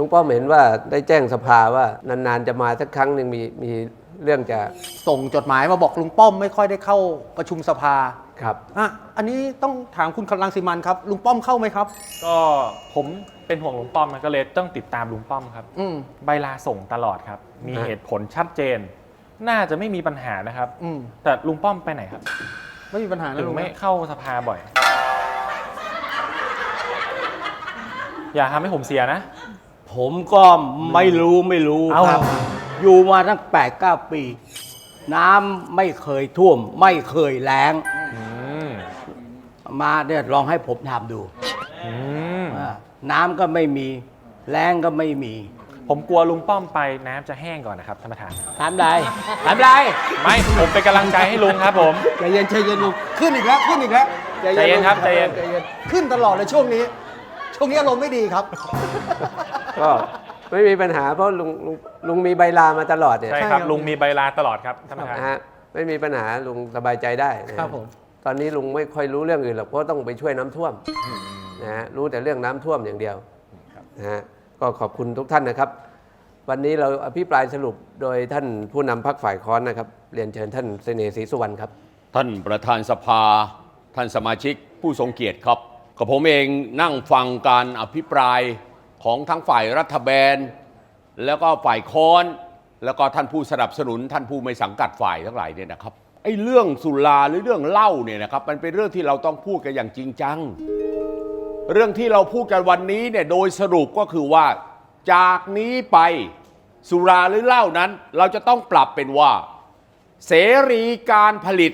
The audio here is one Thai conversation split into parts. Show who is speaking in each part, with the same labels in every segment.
Speaker 1: ลุงป้อมเห็นว่าได้แจ้งสภาว่านานๆจะมาสักครั้งหนึ่งมีมีเรื่องจะ
Speaker 2: ส่งจดหมายมาบอกลุงป้อมไม่ค่อยได้เข้าประชุมสภา
Speaker 1: ครับ
Speaker 2: อะอันนี้ต้องถามคุณรังสิมันครับลุงป้อมเข้าไหมครับ
Speaker 3: ก็ผมเป็นห่วงลุงป้อมนะก็เลยต้องติดตามลุงป้อมครับ
Speaker 2: อืม
Speaker 3: ใบลาส่งตลอดครับ มี
Speaker 1: ฮะ
Speaker 3: เหตุผลชัดเจน น่าจะไม่มีปัญหานะครับ
Speaker 2: อืม
Speaker 3: แต่ลุงป้อมไปไหนครับ
Speaker 2: ไม่มีปัญหา
Speaker 3: ถึ
Speaker 2: นะ
Speaker 3: ง
Speaker 2: ลุง
Speaker 3: ไม่
Speaker 2: นะ
Speaker 3: เข้าสภาบ่อย อย่าทำให้ผมเสียนะ
Speaker 4: ผมก็ไม่รู้ไม่รู้
Speaker 3: เอ้า
Speaker 4: ครับ อยู่มาตั้งแปดเก้าปี น้ำไม่เคยท่วม ไม่เคยแล้ง
Speaker 3: อืม
Speaker 4: มาเนี่ยลองให้ผมทำดู
Speaker 3: อืม
Speaker 4: อ่าน้ำก็ไม่มี แล้งก็ไม่มี
Speaker 3: ผมกลัวลุงป้อมไปน้ำจะแห้งก่อนนะครับท่านประธาน
Speaker 4: ทำไรทำไร
Speaker 3: ไม่ผมเป็นกำลังใจให้ลุงครับผม
Speaker 2: ใจเย็นใจเย็นลุงขึ้นอีกแล้วขึ้นอีกแล้ว
Speaker 3: ใจเย็นครับ
Speaker 2: ลุง
Speaker 3: ใจเย็น
Speaker 2: ขึ้นตลอดเลยช่วงนี้ ช่วงนี้อารมณ์ไม่ดีครับ
Speaker 1: ก็ไม่มีปัญหาเพราะลุงลุงลุงมีใบลามาตลอดเนี่ย
Speaker 3: ใช่
Speaker 2: ใช่
Speaker 3: ครับ
Speaker 2: ครับ
Speaker 3: ลุงมีใบลาตลอดครับท่านประธาน
Speaker 1: นะฮะไม่มีปัญหาลุงสบายใจได้นะฮะ
Speaker 2: ครับผม
Speaker 1: ตอนนี้ลุงไม่ค่อยรู้เรื่องอื่นหรอกเพราะต้องไปช่วยน้ำท่วมนะฮะรู้แต่เรื่องน้ำท่วมอย่างเดียวนะฮะก็ขอบคุณทุกท่านนะครับ วันนี้เราอภิปรายสรุปโดยท่านผู้นำพักฝ่ายค้อนนะครับ เรียนเชิญท่านเสน่ห์ศรีสุวรรณครับ
Speaker 5: ท่านประธานสภา ท่านสมาชิกผู้ทรงเกียรติครับกับผมเองนั่งฟังการอภิปราย ของทั้งฝ่ายรัฐบาลแล้วก็ฝ่ายค้อนแล้วก็ท่านผู้สนับสนุนท่านผู้ไม่สังกัดฝ่ายทั้งหลายเนี่ยนะครับไอ้เรื่องสุราหรือเรื่องเหล้าเนี่ยนะครับมันเป็นเรื่องที่เราต้องพูดกันอย่างจริงจัง เรื่องที่เราพูดกันวันนี้เนี่ยโดยสรุปก็คือว่า จากนี้ไปสุราหรือเหล้านั้น เราจะต้องปรับเป็นว่า เสรีการผลิต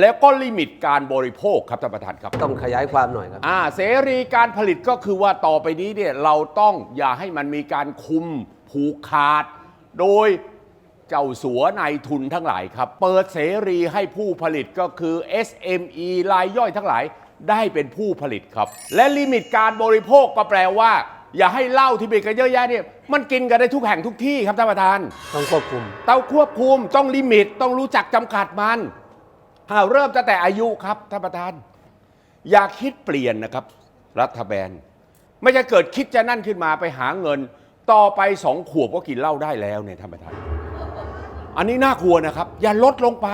Speaker 5: แล้วก็ลิมิตการบริโภคครับท่านประธานครับ
Speaker 1: ต้องขยายความหน่อยครับ
Speaker 5: อ่าเสรีการผลิตก็คือว่าต่อไปนี้เนี่ยเราต้องอย่าให้มันมีการคุมผูกขาด โดยเจ้าสัวนายทุนทั้งหลายครับ เปิดเสรีให้ผู้ผลิตก็คือ SME รายย่อยทั้งหลายได้เป็นผู้ผลิตครับ และลิมิตการบริโภคก็แปลว่า อย่าให้เหล้าที่เป็นกันเยอะแยะเนี่ยมันกินกันได้ทุกแห่งทุกที่ครับท่านประธาน
Speaker 1: ต้องควบคุม
Speaker 5: ต้องควบคุมต้องลิมิตต้องรู้จักจำกัดมัน อ่าเริ่มตั้งแต่อายุครับท่านประธาน อย่าคิดเปลี่ยนนะครับ รัฐบาลไม่จะเกิดคิดจะนั่นขึ้นมาไปหาเงิน ต่อไปสองขวบก็กินเหล้าได้แล้วเนี่ยท่านประธาน อันนี้น่ากลัวนะครับ อย่าลดลงไป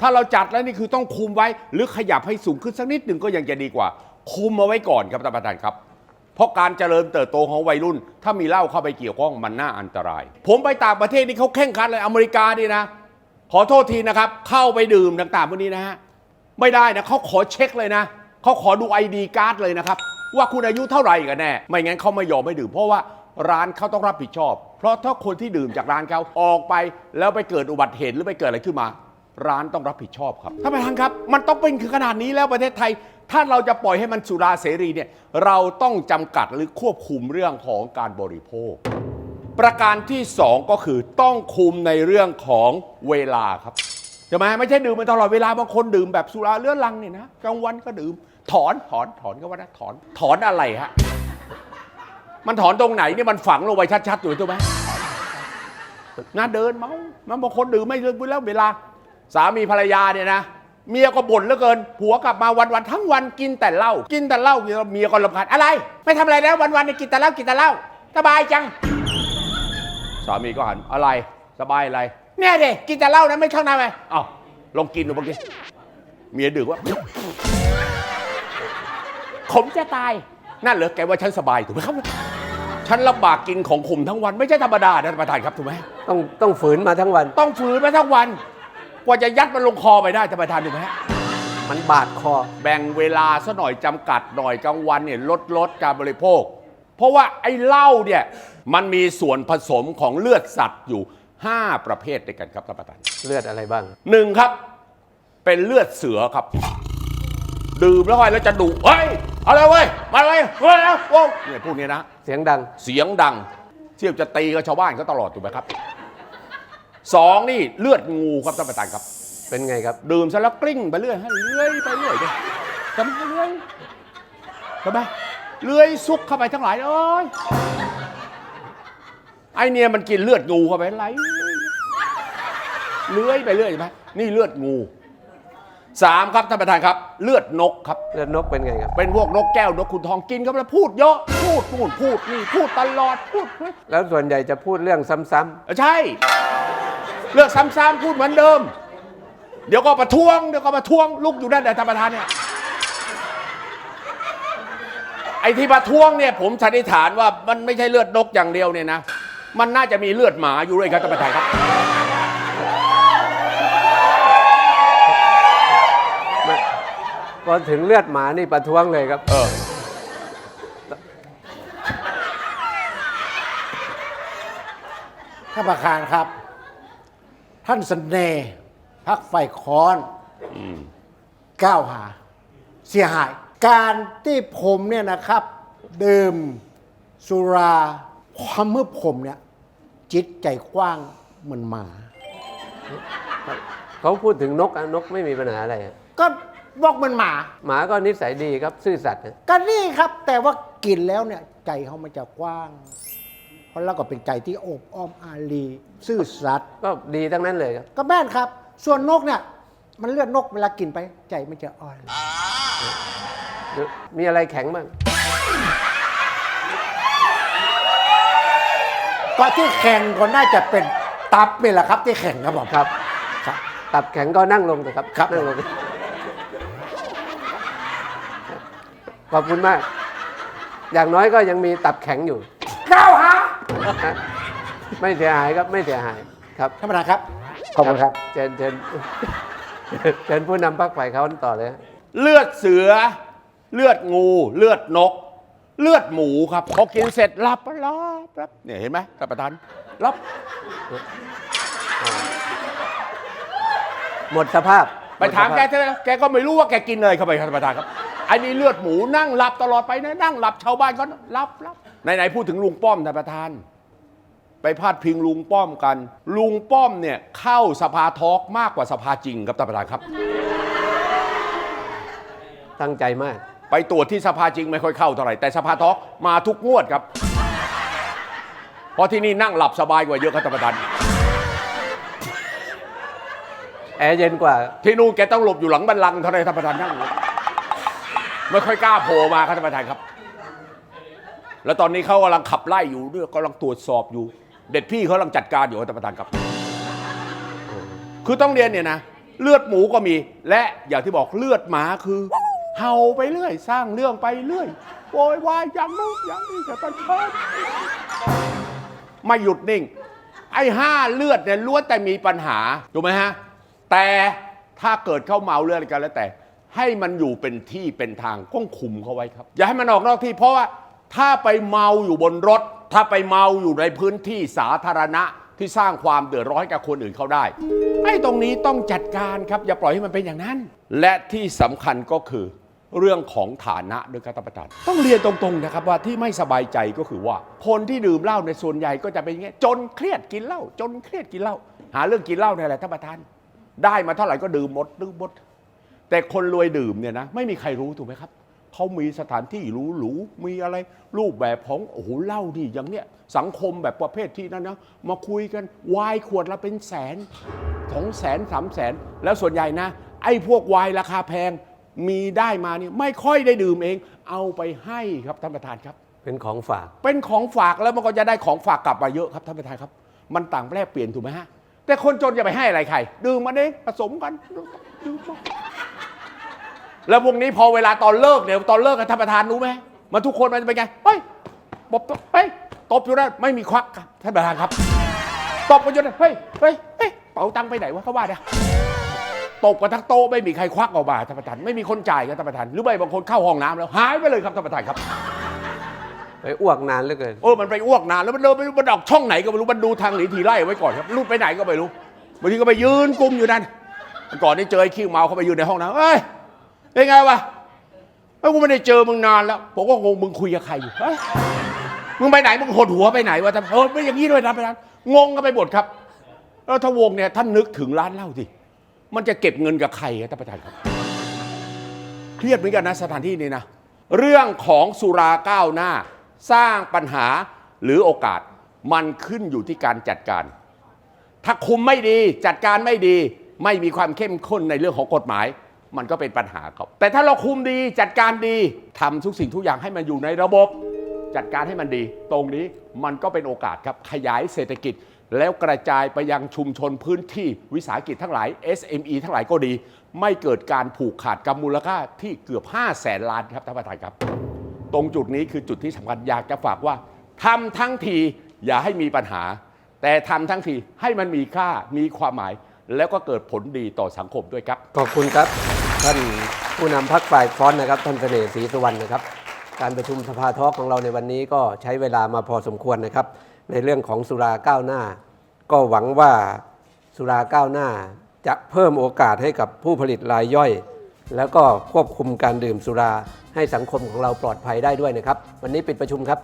Speaker 5: ถ้าเราจัดแล้วนี่คือต้องคุมไว้ หรือขยับให้สูงขึ้นสักนิดหนึ่งก็ยังจะดีกว่า คุมเอาไว้ก่อนครับท่านประธานครับเพราะการเจริญเติบโตของวัยรุ่น ถ้ามีเหล้าเข้าไปเกี่ยวข้องมันน่าอันตราย ผมไปต่างประเทศนี่เขาเข่งครัดเลยอเมริกานี่นะ ขอโทษทีนะครับ เข้าไปดื่มต่างๆพวกนี้นะฮะไม่ได้นะเขาขอเช็คเลยนะเขาขอดู ID การ์ดเลยนะครับ ว่าคุณอายุเท่าไหร่กันแน่ ไม่งั้นเขาไม่ยอมไม่ดื่ม เพราะว่าร้านเขาต้องรับผิดชอบ เพราะถ้าคนที่ดื่มจากร้านเขาออกไป แล้วไปเกิดอุบัติเหตุหรือไปเกิดอะไรขึ้นมา ร้านต้องรับผิดชอบครับท่านประธานครับ มันต้องเป็นขนาดนี้แล้วประเทศไทย ถ้าเราจะปล่อยให้มันสุราเสรีเนี่ยเราต้องจำกัดหรือควบคุมเรื่องของการบริโภค ประการที่สองก็คือต้องคุมในเรื่องของเวลาครับใช่ไหมไม่ใช่ดื่มมันตลอดเวลาบางคนดื่มแบบสุราเรื้อรังเนี่ยนะกลางวันก็ดื่ม ถอนถอนถอนก็ว่านะถอนถอนอะไรฮะมันถอนตรงไหนนี่มันฝังลงไปชัดๆอยู่ถูกไหมนะเดินเมามันบางคนดื่มไม่เลิกแล้วเวลา สามีภรรยาเนี่ยนะเมียก็บ่นเหลือเกิน ผัวกลับมาวันวันๆทั้งวันกินแต่เหล้า กินแต่เหล้าเมียก็รำคาญอะไร ไม่ทำอะไรแล้ววันวันๆเนี่ยกินแต่เหล้ากินแต่เหล้าสบายจัง สามีก็หันอะไรสบายอะไรเนี่ยเด็กินแต่เหล้านะไม่เข้าหน้าไปเอ้าลองกินดูเมื่อกี้เมียดื่มว่าขมจะตาย นั่นเหรอแกว่าฉันสบายถูกไหมครับ ฉันลำบากกินของขมทั้งวัน ไม่ใช่ธรรมดานะท่านประธานครับถูกไหม
Speaker 1: ต้องต้องฝืนมาทั้งวัน
Speaker 5: ต้องฝืนมาทั้งวัน กว่าจะยัดมันลงคอไปได้ท่านประธานถูกไหม
Speaker 1: มันบาดคอ
Speaker 5: แบ่งเวลาซะหน่อยจำกัดหน่อยกลางวันเนี่ยลดลดการบริโภค เพราะว่าไอ้เหล้าเนี่ยมันมีส่วนผสมของเลือดสัตว์อยู่ 5 ประเภทด้วยกันครับท่านประธาน
Speaker 1: เลือดอะไรบ้าง
Speaker 5: หนึ่งครับ เป็นเลือดเสือครับ ดื่มแล้วไปแล้วจะดุเฮ้ยเอาเลยเว้ยมาเลยเฮ้ยเอาโว้ยเนี่ยพวกนี้นะ
Speaker 1: เสียงดัง
Speaker 5: เสียงดัง เทียบจะตีกับชาวบ้านเขาตลอดถูกไหมครับสองนี่เลือดงูครับท่านประธานครับ
Speaker 1: เป็นไงครับ
Speaker 5: ดื่มเสร็จแล้วกลิ้งไปเรื่อยให้เลื่อยไปเรื่อยเลยทำไมเลื่อยทำไม เลื่อยซุกเข้าไปทั้งหลายเอ้ยไอเนี่ยมันกินเลือดงูเข้าไปไหลเลื่อยไปเรื่อยใช่ไหมนี่เลือดงูสามครับท่านประธานครับ เลือดนกครับ
Speaker 1: เลือดนกเป็นไงครับ
Speaker 5: เป็นพวกนกแก้วนกขุนทองกินเข้าไปแล้วพูดเยอะพูดพูดพูดนี่พูดตลอดพูด
Speaker 1: แล้วส่วนใหญ่จะพูดเรื่องซ้ำ
Speaker 5: ใช่ เลือกซ้ำๆพูดเหมือนเดิม เดี๋ยวก็ประท้วงเดี๋ยวก็ประท้วงลุกอยู่นั่นแหละท่านประธานเนี่ยไอ้ที่ประท้วงเนี่ยผมสันนิษฐานว่ามันไม่ใช่เลือดนกอย่างเดียวเนี่ยนะ มันน่าจะมีเลือดหมาอยู่ด้วยครับท่านประธานครับ
Speaker 1: ๆไม่พอถึงเลือดหมานี่ประท้วงเลยครับ
Speaker 5: เออ
Speaker 4: ท่านประธานครับ ท่านสเสน่ห์พักไฟคอนก้าวหา เสียหาย การที่ผมเนี่ยนะครับ ดื่มสุราความเมื่อผมเนี่ย จิตใจกว้างเหมือนหมา
Speaker 1: เขาพูดถึงนกอะนกไม่มีปัญหาอะไรอะ
Speaker 4: ก็บอกเหมือนหมา
Speaker 1: หมาก็นิสัยดีครับซื่อสัตย์นะ
Speaker 4: ก็นี่ครับแต่ว่ากินแล้วเนี่ยใจเขามันจะกว้าง เพราะแล้วก็เป็นใจที่โอบอ้อมอารีซื่อสัตย์
Speaker 1: ก็ดีทั้งนั้นเลยครับ
Speaker 4: ก็แม่นครับ ส่วนนกเนี่ย มันเลือดนกเวลากินไป ใจมันจะอ่อน
Speaker 1: มีอะไรแข็งบ้าง
Speaker 4: ก็ที่แข่งก็น่าจะเป็นตับนี่แหละครับ ที่แข่งครับผม
Speaker 1: ครับ
Speaker 4: ครับ
Speaker 1: ตับแข็งก็นั่งลงเถอะครับ
Speaker 4: ครับ
Speaker 1: นั่งลงขอบคุณมาก อย่างน้อยก็ยังมีตับแข็งอยู่
Speaker 4: ก้าวหา
Speaker 1: ฮะไม่เสียหายครับไม่เสียหายครับ
Speaker 4: ท่านประธานครับขอบคุณครับ
Speaker 1: เชิญเชิญเชิญผู้นำพรรคฝ่ายเขาต่อเลยฮะ
Speaker 5: เลือดเสือ เลือดงู เลือดนก เลือดหมูครับพอกินเสร็จรับรับรับเนี่ยเห็นไหมท่านประธานรับ
Speaker 1: หมดสภาพ
Speaker 5: ไปถาม
Speaker 1: หดส
Speaker 5: แก
Speaker 1: ภพ
Speaker 5: เถอะแกก็ไม่รู้ว่าแกกินเลยเข้าไปครับท่านประธานครับอันนี้เลือดหมูนั่งหลับตลอดไปนะนั่งหลับชาวบ้านก็รับรับไหนๆพูดถึงลุงป้อมท่านประธาน ไปพาดพิงลุงป้อมกัน ลุงป้อมเนี่ยเข้าสภาทอล์กมากกว่าสภาจริงครับท่านประธานครับ
Speaker 1: ตั้งใจมาก
Speaker 5: ไปตรวจที่สภาจริงไม่ค่อยเข้าเท่าไหร่แต่สภาทอล์กมาทุกงวดครับ เพราะที่นี่นั่งหลับสบายกว่าเยอะครับท่านประธาน
Speaker 1: แอร์เย็นกว่า
Speaker 5: ที่นู่นแกต้องหลบอยู่หลังบันลังก์เท่านั้นท่านประธานนั่งอยู่ไม่ค่อยกล้าโผล่มาครับท่านประธานครับ แล้วตอนนี้เขากำลังขับไล่อยู่ด้วยกำลังตรวจสอบอยู่ เด็ดพี่เขากำลังจัดการอยู่ครับท่านประธานครับ คือต้องเรียนเนี่ยนะ เลือดหมูก็มี และอย่างที่บอกเลือดหมาคือ เห่าไปเรื่อย สร้างเรื่องไปเรื่อยโวยวายอย่างนู้นอย่างนี้แต่ปัญหาไม่หยุดนิ่ง ไอ้ห้าเลือดเนี่ยล้วนแต่มีปัญหาถูกไหมฮะ แต่ถ้าเกิดเข้าเมาเลือดอะไรกันแล้วแต่ ให้มันอยู่เป็นที่เป็นทางก้องคุมเขาไว้ครับ อย่าให้มันออกนอกที่เพราะว่าถ้าไปเมาอยู่บนรถ ถ้าไปเมาอยู่ในพื้นที่สาธารณะที่สร้างความเดือดร้อนให้กับคนอื่นเขาได้ไอ้ตรงนี้ต้องจัดการครับ อย่าปล่อยให้มันเป็นอย่างนั้น และที่สำคัญก็คือ เรื่องของฐานะด้วยครับท่านประธาน ต้องเรียนตรงๆนะครับว่าที่ไม่สบายใจก็คือว่า คนที่ดื่มเหล้าในส่วนใหญ่ก็จะเป็นอย่างเงี้ยจนเครียดกินเหล้าจนเครียดกินเหล้าหาเรื่องกินเหล้าเนี่ยแหละท่านประธาน ได้มาเท่าไหร่ก็ดื่มหมดดื่มหมดแต่คนรวยดื่มเนี่ยนะไม่มีใครรู้ถูกไหมครับเขามีสถานที่หรูหรูๆมีอะไรรูปแบบของโอ้โหเหล้าที่อย่างเนี้ยสังคมแบบประเภทที่นั้นนะมาคุยกันวายขวดละเป็นแสนสองแสนสามแสนแล้วส่วนใหญ่นะ ไอ้พวกวายราคาแพง มีได้มาเนี่ยไม่ค่อยได้ดื่มเอง เอาไปให้ครับท่านประธานครับ
Speaker 1: เป็นของฝาก
Speaker 5: เป็นของฝากแล้วมันก็จะได้ของฝากกลับมาเยอะครับท่านประธานครับ มันต่างแลกเปลี่ยนถูกไหมฮะ แต่คนจนจะไปให้อะไรใคร ดื่มมาเองผสมกันดื่มมาแล้วพวกนี้พอเวลาตอนเลิกเนี่ยตอนเลิกกันท่านประธานรู้ไหมมันทุกคนมันเป็นไงเฮ้ยตบเฮ้ยตบอยู่นั่นไม่มีควักครับท่านประธานครับตบกันอยู่นั่นเฮ้ยเฮ้ยเฮ้ยเป๋าตังค์ไปไหนวะเขาว่าเนี่ย ตบกันทั้งโต๊ะไม่มีใครควักออกมาท่านประธานไม่มีคนจ่ายครับท่านประธานหรือไม่บางคนเข้าห้องน้ำแล้วหายไปเลยครับท่านประธานครับ
Speaker 1: ไปอ้วกนานเหลือเกิน
Speaker 5: เออมันไปอ้วกนานแล้วมันเดินไปมันออกช่องไหนก็ไม่รู้มันดูทางหนีทีไล่ไว้ก่อนครับลุดไปไหนก็ไม่รู้บางทีก็ไปยืนกลุมอยู่นั่นก่อนนี้เจอไอ้ขี้เมาเข้าไปยืนในห้องน้ำเอ้ยเป็นไงวะเอ้ยกูไม่ได้เจอมึงนานแล้วผมก็งงมึงคุยกับใครอยู่เฮ้ยมึงไปไหนมึงหดหัวไปไหนวะท่านเออไม่อย่างนี้ด้วยนะไปนั้นงงกันไปหมดครับแล้วถ้าวงเนี่ยท่านนึกถึงร้านเหล้าสิ มันจะเก็บเงินกับใครครับท่านประธานครับ เครียดเหมือนกันนะสถานที่นี้นะ เรื่องของสุราก้าวหน้า สร้างปัญหาหรือโอกาสมันขึ้นอยู่ที่การจัดการ ถ้าคุมไม่ดีจัดการไม่ดี ไม่มีความเข้มข้นในเรื่องของกฎหมาย มันก็เป็นปัญหาครับ แต่ถ้าเราคุมดีจัดการดีทำทุกสิ่งทุกอย่างให้มันอยู่ในระบบ จัดการให้มันดี ตรงนี้มันก็เป็นโอกาสครับขยายเศรษฐกิจ แล้วกระจายไปยังชุมชนพื้นที่วิสาหกิจทั้งหลาย SME ทั้งหลายก็ดี ไม่เกิดการผูกขาดกับมูลค่าที่เกือบ 5 0 0แสนล้านครับท่านประธานครับ ตรงจุดนี้คือจุดที่สำคัญอยากจะฝากว่าทำทั้งทีอย่าให้มีปัญหา แต่ทำทั้งทีให้มันมีค่ามีความหมาย แล้วก็เกิดผลดีต่อสังคมด้วยครับ
Speaker 1: ขอบคุณครับ ท่านผู้นำพักฝ่ายฟ้อนนะครับท่านเสน่ห์ศรีสุวรรณนะครับ การประชุมสภาทอล์กของเราในวันนี้ก็ใช้เวลามาพอสมควรนะครับ ในเรื่องของสุราก้าวหน้า ก็หวังว่าสุราก้าวหน้า จะเพิ่มโอกาสให้กับผู้ผลิตรายย่อย แล้วก็ควบคุมการดื่มสุราให้สังคมของเราปลอดภัยได้ด้วยนะครับ วันนี้ปิดประชุมครับ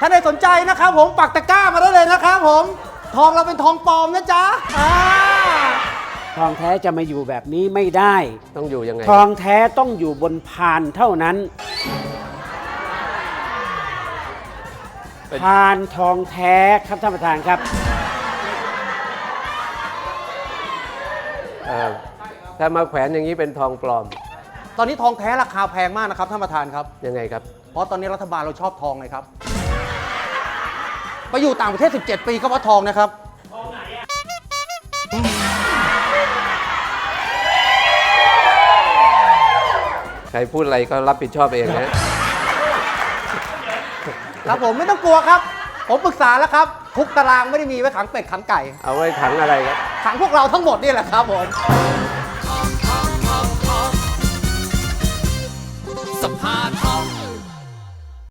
Speaker 2: ถ้าได้สนใจนะครับผมปักตะกร้ามาได้เลยนะครับผมทองเราเป็นทองปลอมนะจ๊ะอ่า
Speaker 6: ทองแท้จะมาอยู่แบบนี้ไม่ได้
Speaker 1: ต้องอยู่ยังไง
Speaker 6: ทองแท้ต้องอยู่บนพานเท่านั้น
Speaker 1: เป็น
Speaker 6: พานทองแท้ครับท่านประธานครับ
Speaker 1: เอ่อถ้ามาแขวนอย่างนี้เป็นทองปลอม
Speaker 2: ตอนนี้ทองแท้ราคาแพงมากนะครับท่านประธานครับ
Speaker 1: ยังไงครับ
Speaker 2: เพราะตอนนี้รัฐบาลเราชอบทองไงครับ ไปอยู่ต่างประเทศ 17 ปีก็เพราะทองนะครับ
Speaker 1: ใครพูดอะไรก็รับผิดชอบเองนะ
Speaker 2: ครับผมไม่ต้องกลัวครับ ผมปรึกษาแล้วครับทุกตารางไม่ได้มีไว้ขังเป็ดขังไก่
Speaker 1: เอาไว้ขังอะไรครับ
Speaker 2: ขังพวกเราทั้งหมดนี่แหละครับผม